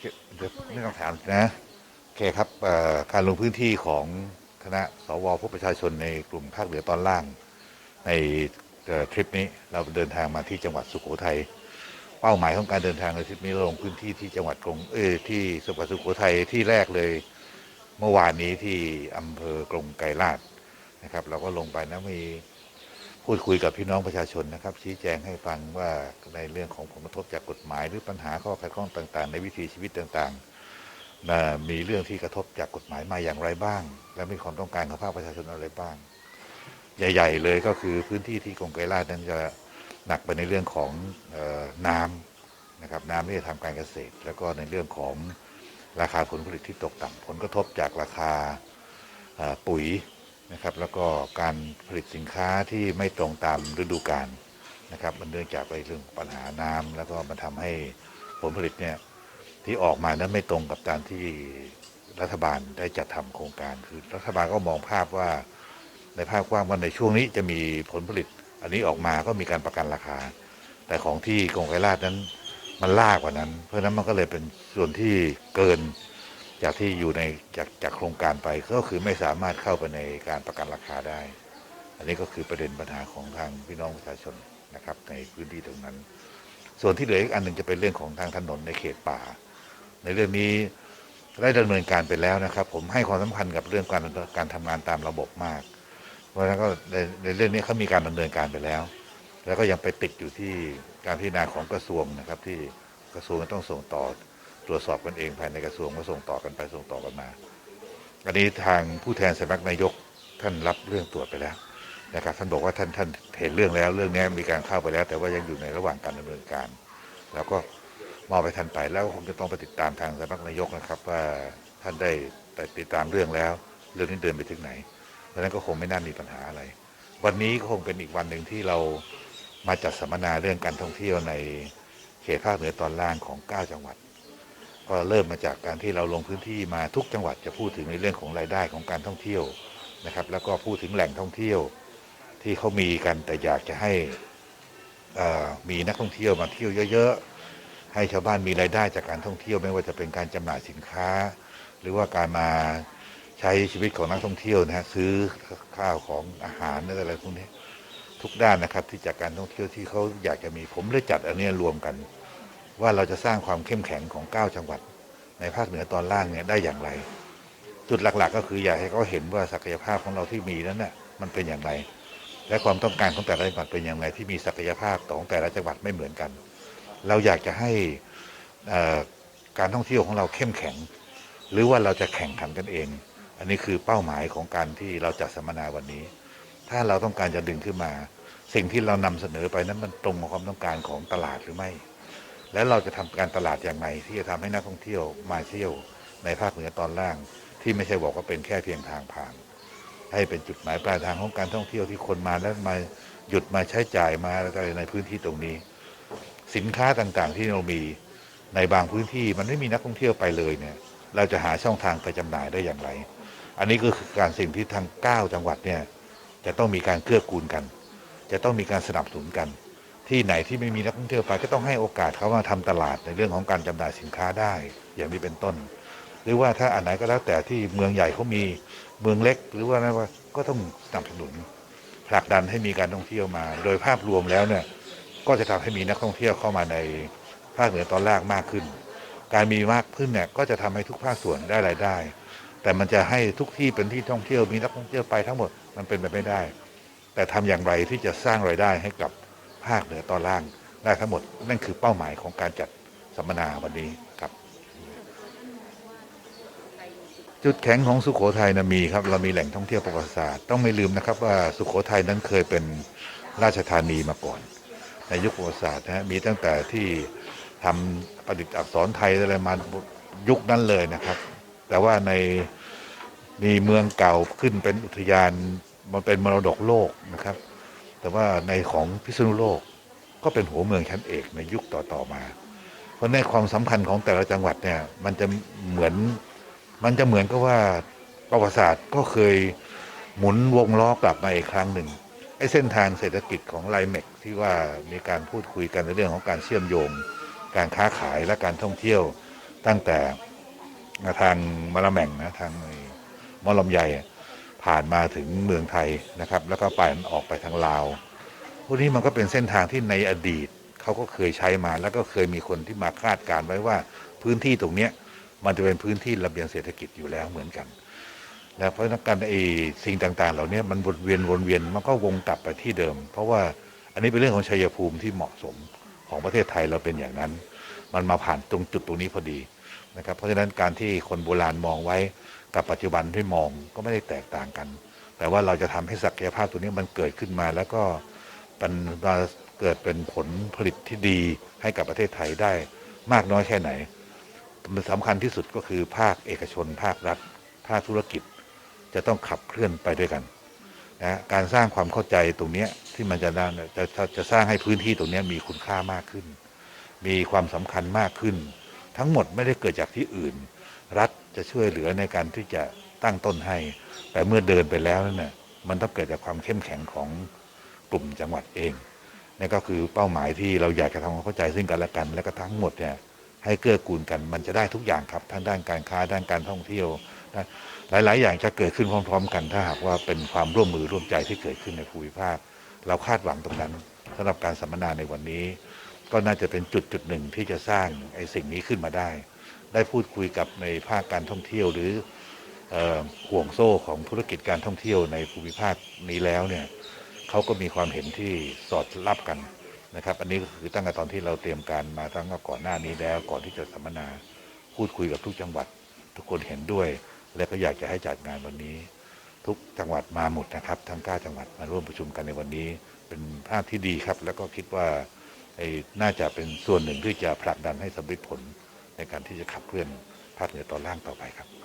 เดี๋ยวไม่ต้องถามนะโอเคครับการลงพื้นที่ของคณะสวผู้ประชาชนในกลุ่มภาคเหนือตอนล่าง ในทริปนี้เราเดินทางมาที่จังหวัดสุโขทัยเป้าหมายของการเดินทางในทริปนี้ลงพื้นที่ที่จังหวัดกรงเออที่จังหวัดสุโขทัยที่แรกเลย เมื่อวานนี้ที่อำเภอกรงไกรลาดนะครับ เราก็ลงไปนะมี พูดคุยกับพี่น้องประชาชนนะครับ ชี้แจงให้ฟังว่าในเรื่องของผลกระทบจากกฎหมาย หรือปัญหาข้อขัดข้องต่าง ๆ ในวิถีชีวิตต่างๆนะมีเรื่องที่กระทบจากกฎหมายมาอย่างไรบ้าง และมีความต้องการของภาคประชาชนอะไรบ้าง ใหญ่ ๆ เลยก็คือพื้นที่ที่กรงไกรลาดนั้นจะหนักไปในเรื่องของออน้ำนะครับน้ำที่จะทำการเกษตร แล้วก็ในเรื่องของราคาผลผลิตที่ตกต่ำผลกระทบจากราคาปุ๋ย นะครับ แล้วก็การผลิตสินค้าที่ไม่ตรงตามฤดูกาลนะครับ มันเนื่องจากไปเรื่องปัญหาน้ำแล้วก็มันทำให้ผลผลิตเนี่ยที่ออกมานั้นไม่ตรงกับตามที่รัฐบาลได้จัดทำโครงการ คือรัฐบาลก็มองภาพว่าในภาพกว้างว่าในช่วงนี้จะมีผลผลิต อันนี้ออกมาก็มีการประกันราคา แต่ของที่กรงไกรลาดนั้นมันลากกว่านั้น เพราะนั้นมันก็เลยเป็นส่วนที่เกิน จากที่อยู่ในจากจากโครงการไปก็คือไม่สามารถเข้าไปในการประกันราคาได้ อันนี้ก็คือประเด็นปัญหาของทางพี่น้องประชาชนนะครับ ในพื้นที่ตรงนั้น ส่วนที่เหลืออีกอันหนึ่งจะเป็นเรื่องของทางถนนในเขตป่า ในเรื่องนี้ได้ดำเนินการไปแล้วนะครับ ผมให้ความสำคัญกับเรื่องการการทำงานตามระบบมาก เพราะฉะนั้นก็ในในเรื่องนี้เขามีการดำเนินการไปแล้ว แล้วก็ยังไปติดอยู่ที่การพิจารณาของกระทรวงนะครับ ที่กระทรวงต้องส่งต่อ รวจสอบกันเองภายในกระทรวงก็ส่งต่อกันไปส่งต่อกันมา อันนี้ทางผู้แทนสำนักนายกท่านรับเรื่องตรวจไปแล้วนะครับท่านบอกว่าท่านท่านเห็นเรื่องแล้ว เรื่องนี้มีการเข้าไปแล้ว แต่ว่ายังอยู่ในระหว่างการดำเนินการ แล้วก็มอบไปท่านไปแล้วคงจะต้องไปติดตามทางสำนักนายกนะครับ ว่าท่านได้ไปติดตามเรื่องแล้ว เรื่องนี้เดินไปถึงไหนเพราะนั้นก็คงไม่น่ามีปัญหาอะไร วันนี้ก็คงเป็นอีกวันหนึ่งที่เรามาจัดสัมมนาเรื่องการท่องเที่ยวในเขตภาคเหนือตอนล่างของ 9 จังหวัด ก็เริ่มมาจากการที่เราลงพื้นที่มาทุกจังหวัดจะพูดถึงในเรื่องของรายได้ของการท่องเที่ยวนะครับ แล้วก็พูดถึงแหล่งท่องเที่ยวที่เขามีกันแต่อยากจะให้มีนักท่องเที่ยวมาเที่ยวเยอะๆ ให้ชาวบ้านมีรายได้จากการท่องเที่ยวไม่ว่าจะเป็นการจำหน่ายสินค้า หรือว่าการมาใช้ชีวิตของนักท่องเที่ยวนะฮะซื้อข้าวของอาหารอะไรพวกนี้ทุกด้านนะครับที่จากการท่องเที่ยวที่เขาอยากจะมีผมเลยจัดอันนี้รวมกัน ว่าเราจะสร้างความเข้มแข็งของ 9 จังหวัด ในภาคเหนือตอนล่างเนี่ยได้อย่างไร จุดหลักๆ ก็คืออยากให้เขาเห็นว่าศักยภาพของเราที่มีนั้นน่ะมันเป็นอย่างไร และความต้องการของแต่ละจังหวัดเป็นอย่างไร ที่มีศักยภาพของแต่ละจังหวัดไม่เหมือนกัน เราอยากจะให้การท่องเที่ยวของเราเข้มแข็ง หรือว่าเราจะแข่งขันกันเอง อันนี้คือเป้าหมายของการที่เราจัดสัมมนาวันนี้ ถ้าเราต้องการจะดึงขึ้นมา สิ่งที่เรานำเสนอไปนั้นมันตรงกับความต้องการของตลาดหรือไม่ และเราจะทำการตลาดอย่างไรที่จะทำให้นักท่องเที่ยวมาเที่ยวในภาคเหนือตอนล่าง ที่ไม่ใช่บอกว่าเป็นแค่เพียงทางผ่าน ให้เป็นจุดหมายปลายทางของการท่องเที่ยวที่คนมาแล้วมาหยุดมาใช้จ่ายมาอะไรในพื้นที่ตรงนี้ สินค้าต่างๆที่เรามีในบางพื้นที่มันไม่มีนักท่องเที่ยวไปเลยเนี่ย เราจะหาช่องทางไปจำหน่ายได้อย่างไร อันนี้ก็คือการสิ่งที่ทาง 9 จังหวัดเนี่ยจะต้องมีการเกื้อกูลกัน จะต้องมีการสนับสนุนกัน ที่ไหนที่ไม่มีนักท่องเที่ยวไปก็ต้องให้โอกาสเขามาทำตลาดในเรื่องของการจำหน่ายสินค้าได้ อย่างนี้เป็นต้น หรือว่าถ้าอันไหนก็แล้วแต่ที่เมืองใหญ่เขามีเมืองเล็ก หรือว่านะว่าก็ต้องสนับสนุนผลักดันให้มีการท่องเที่ยวมา โดยภาพรวมแล้วเนี่ยก็จะทำให้มีนักท่องเที่ยวเข้ามาในภาคเหนือตอนล่างมากขึ้น การมีมากขึ้นเนี่ยก็จะทำให้ทุกภาคส่วนได้รายได้ แต่มันจะให้ทุกที่เป็นที่ท่องเที่ยวมีนักท่องเที่ยวไปทั้งหมดมันเป็นไปไม่ได้ แต่ทำอย่างไรที่จะสร้างรายได้ให้กับ ภาคเหนือตอนล่างได้ทั้งหมด นั่นคือเป้าหมายของการจัดสัมมนาวันนี้ครับ จุดแข็งของสุโขทัยนะมีครับ เรามีแหล่งท่องเที่ยวประวัติศาสตร์ต้องไม่ลืมนะครับว่าสุโขทัยนั้นเคยเป็นราชธานีมาก่อน ในยุคประวัติศาสตร์นะฮะมีตั้งแต่ที่ทำประดิษฐ์อักษรไทยอะไรมายุคนั้นเลยนะครับ แต่ว่าในมีเมืองเก่าขึ้นเป็นอุทยานมันเป็นมรดกโลกนะครับ แต่ว่าในของพิษณุโลกก็เป็นหัวเมืองชั้นเอกในยุคต่อๆมา เพราะในความสำคัญของแต่ละจังหวัดเนี่ยมันจะเหมือนมันจะเหมือนกับว่าประวัติศาสตร์ก็เคยหมุนวงล้อกลับมาอีกครั้งหนึ่งไอ้เส้นทางเศรษฐกิจของไลเมกที่ว่ามีการพูดคุยกันในเรื่องของการเชื่อมโยง การค้าขายและการท่องเที่ยวตั้งแต่ทางมะละแม่งนะทางไอ้มอลำไย ผ่านมาถึงเมืองไทยนะครับ แล้วก็ไปออกไปทางลาวพวกนี้มันก็เป็นเส้นทางที่ในอดีตเขาก็เคยใช้มา แล้วก็เคยมีคนที่มาคาดการณ์ไว้ว่าพื้นที่ตรงเนี้ยมันจะเป็นพื้นที่ระเบียงเศรษฐกิจอยู่แล้วเหมือนกันแล้วเพราะฉะนั้นการไอ้สิ่งต่างๆ เหล่านี้มันวนเวียนวนเวียนมันก็วงกลับไปที่เดิม เพราะว่าอันนี้เป็นเรื่องของชัยภูมิที่เหมาะสมของประเทศไทยเราเป็นอย่างนั้น มันมาผ่านตรงจุดตรงนี้พอดี นะครับ เพราะฉะนั้นการที่คนโบราณมองไว้กับปัจจุบันที่มองก็ไม่ได้แตกต่างกัน แต่ว่าเราจะทำให้ศักยภาพตัวนี้มันเกิดขึ้นมา แล้วก็มันมาเกิดเป็นผลผลิตที่ดีให้กับประเทศไทยได้มากน้อยแค่ไหน มันสำคัญที่สุดก็คือภาคเอกชน ภาครัฐ ภาคธุรกิจ จะต้องขับเคลื่อนไปด้วยกันนะการสร้างความเข้าใจตรงนี้ที่มันจะจะจะจะสร้างให้พื้นที่ตรงนี้มีคุณค่ามากขึ้น มีความสำคัญมากขึ้น ทั้งหมดไม่ได้เกิดจากที่อื่น รัฐจะช่วยเหลือในการที่จะตั้งต้นให้ แต่เมื่อเดินไปแล้วนั่นน่ะมันต้องเกิดจากความเข้มแข็งของกลุ่มจังหวัดเองนี่ก็คือเป้าหมายที่เราอยากจะทำความเข้าใจซึ่งกันและกัน และก็ทั้งหมดเนี่ยให้เกื้อกูลกันมันจะได้ทุกอย่างครับ ทั้งด้านการค้าด้านการท่องเที่ยว หลาย ๆ อย่างจะเกิดขึ้นพร้อม ๆ กันถ้าหากว่าเป็นความร่วมมือร่วมใจที่เกิดขึ้นในภูมิภาค เราคาดหวังตรงนั้นสำหรับการสัมมนาในวันนี้ ก็น่าจะเป็นจุดจุดหนึ่งที่จะสร้างไอ้สิ่งนี้ขึ้นมาได้ ได้พูดคุยกับในภาคการท่องเที่ยวหรืออห่วงโซ่ของธุรกิจการท่องเที่ยวในภูมิภาคนี้แล้วเนี่ยเขาก็มีความเห็นที่สอดรับกันนะครับ อันนี้ก็คือตั้งแต่ตอนที่เราเตรียมการมาตั้งแต่ก่อนหน้านี้แล้วก่อนที่จะสัมมนาพูดคุยกับทุกจังหวัด ทุกคนเห็นด้วย และก็อยากจะให้จัดงานวันนี้ ทุกจังหวัดมาหมดนะครับ ทั้ง9จังหวัดมาร่วมประชุมกันในวันนี้ เป็นภาพที่ดีครับ แล้วก็คิดว่า น่าจะเป็นส่วนหนึ่งที่จะผลักดันให้สำเร็จผลในการที่จะขับเคลื่อนภาคเหนือตอนล่างต่อไปครับ